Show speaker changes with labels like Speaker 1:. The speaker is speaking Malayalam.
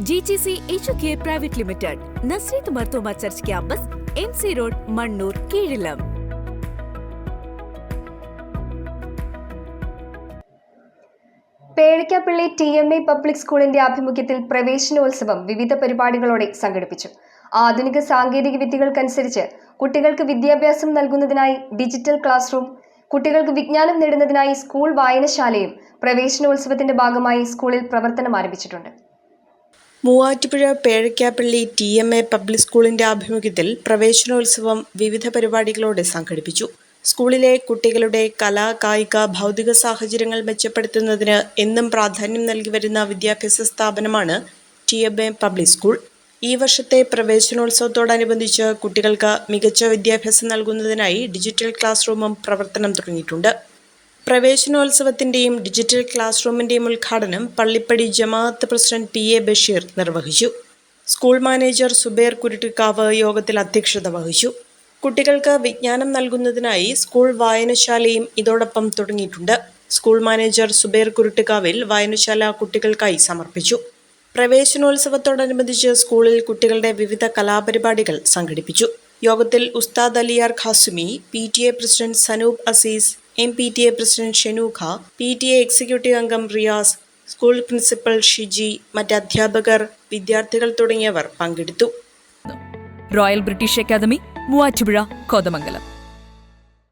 Speaker 1: G G C H K private limited Nazareth Marthoma church campus M C road Mannoor Keezhillam
Speaker 2: Pezhakkappilly T M A public സ്കൂളിന്റെ ആഭിമുഖ്യത്തിൽ പ്രവേശനോത്സവം വിവിധ പരിപാടികളോടെ സംഘടിപ്പിച്ചു. ആധുനിക സാങ്കേതിക വിദ്യകൾക്കനുസരിച്ച് കുട്ടികൾക്ക് വിദ്യാഭ്യാസം നൽകുന്നതിനായി ഡിജിറ്റൽ ക്ലാസ് റൂം കുട്ടികൾക്ക് വിജ്ഞാനം നേടുന്നതിനായി സ്കൂൾ വായനശാലയും പ്രവേശനോത്സവത്തിന്റെ ഭാഗമായി സ്കൂളിൽ പ്രവർത്തനം ആരംഭിച്ചിട്ടുണ്ട്.
Speaker 3: Muvattupuzha Pezhakkappilly T M A public സ്കൂളിന്റെ ആഭിമുഖ്യത്തിൽ പ്രവേശനോത്സവം വിവിധ പരിപാടികളോടെ സംഘടിപ്പിച്ചു. സ്കൂളിലെ കുട്ടികളുടെ കലാ കായിക ഭൗതിക സാഹചര്യങ്ങൾ മെച്ചപ്പെടുത്തുന്നതിന് എന്നും പ്രാധാന്യം നൽകി വരുന്ന വിദ്യാഭ്യാസ സ്ഥാപനമാണ് T M A public school. ഈ വർഷത്തെ പ്രവേശനോത്സവത്തോടനുബന്ധിച്ച് കുട്ടികൾക്ക് മികച്ച വിദ്യാഭ്യാസം നൽകുന്നതിനായി ഡിജിറ്റൽ ക്ലാസ് റൂമും പ്രവർത്തനം തുടങ്ങിയിട്ടുണ്ട്. പ്രവേശനോത്സവത്തിന്റെയും ഡിജിറ്റൽ ക്ലാസ് റൂമിന്റെയും ഉദ്ഘാടനം പള്ളിപ്പടി ജമാഅത്ത് പ്രസിഡന്റ് പി എ ബഷീർ നിർവഹിച്ചു. സ്കൂൾ മാനേജർ സുബേർ കുരുട്ടിക്കാവ് യോഗത്തിൽ അധ്യക്ഷത വഹിച്ചു. കുട്ടികൾക്ക് വിജ്ഞാനം നൽകുന്നതിനായി സ്കൂൾ വായനശാലയും ഇതോടൊപ്പം തുടങ്ങിയിട്ടുണ്ട്. സ്കൂൾ മാനേജർ സുബേർ കുരുട്ടിക്കാവിൽ വായനശാല കുട്ടികൾക്കായി സമർപ്പിച്ചു. പ്രവേശനോത്സവത്തോടനുബന്ധിച്ച് സ്കൂളിൽ കുട്ടികളുടെ വിവിധ കലാപരിപാടികൾ സംഘടിപ്പിച്ചു. യോഗത്തിൽ ഉസ്താദ് Aliyar Qasimi P T A president Sanoop Azeez M P T A president Shenookha P T A executive അംഗം റിയാസ് സ്കൂൾ പ്രിൻസിപ്പൽ ഷിജി മറ്റ് അധ്യാപകർ വിദ്യാർത്ഥികൾ തുടങ്ങിയവർ പങ്കെടുത്തു.
Speaker 1: Royal British academy Muvattupuzha Kothamangalam